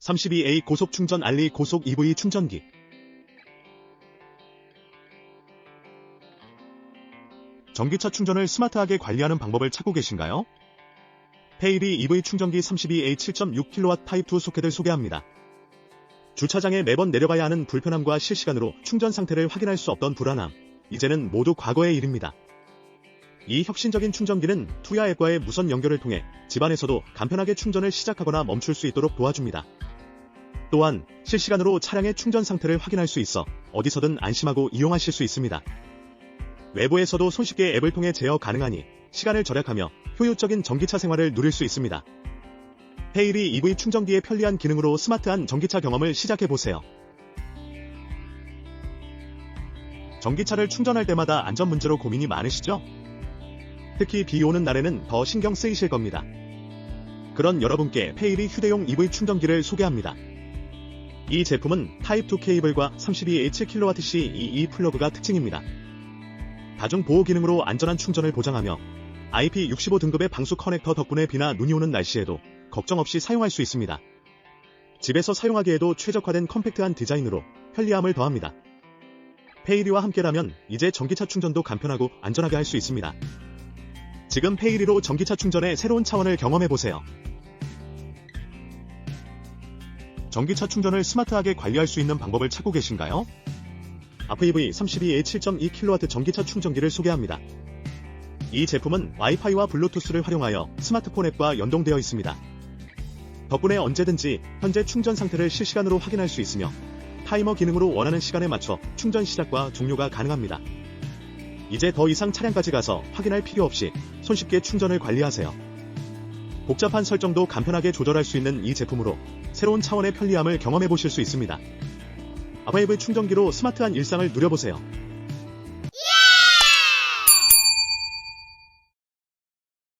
32A 고속 충전 알리 고속 EV 충전기. 전기차 충전을 스마트하게 관리하는 방법을 찾고 계신가요? 페이리 EV 충전기 32A 7.6kW 타입 2 소켓을 소개합니다. 주차장에 매번 내려가야 하는 불편함과 실시간으로 충전 상태를 확인할 수 없던 불안함. 이제는 모두 과거의 일입니다. 이 혁신적인 충전기는 투야 앱과의 무선 연결을 통해 집안에서도 간편하게 충전을 시작하거나 멈출 수 있도록 도와줍니다. 또한 실시간으로 차량의 충전 상태를 확인할 수 있어 어디서든 안심하고 이용하실 수 있습니다. 외부에서도 손쉽게 앱을 통해 제어 가능하니 시간을 절약하며 효율적인 전기차 생활을 누릴 수 있습니다. 페이리 EV 충전기의 편리한 기능으로 스마트한 전기차 경험을 시작해보세요. 전기차를 충전할 때마다 안전 문제로 고민이 많으시죠? 특히 비 오는 날에는 더 신경 쓰이실 겁니다. 그런 여러분께 페이리 휴대용 EV 충전기를 소개합니다. 이 제품은 타입 2 케이블과 32H kWc EE 플러그가 특징입니다. 다중 보호 기능으로 안전한 충전을 보장하며 IP65 등급의 방수 커넥터 덕분에 비나 눈이 오는 날씨에도 걱정 없이 사용할 수 있습니다. 집에서 사용하기에도 최적화된 컴팩트한 디자인으로 편리함을 더합니다. 페이리와 함께라면 이제 전기차 충전도 간편하고 안전하게 할 수 있습니다. 지금 페이리로 전기차 충전의 새로운 차원을 경험해보세요. 전기차 충전을 스마트하게 관리할 수 있는 방법을 찾고 계신가요? APV 32A 7.2kW 전기차 충전기를 소개합니다. 이 제품은 와이파이와 블루투스를 활용하여 스마트폰 앱과 연동되어 있습니다. 덕분에 언제든지 현재 충전 상태를 실시간으로 확인할 수 있으며 타이머 기능으로 원하는 시간에 맞춰 충전 시작과 종료가 가능합니다. 이제 더 이상 차량까지 가서 확인할 필요 없이 손쉽게 충전을 관리하세요. 복잡한 설정도 간편하게 조절할 수 있는 이 제품으로 새로운 차원의 편리함을 경험해 보실 수 있습니다. 아바이브 충전기로 스마트한 일상을 누려보세요.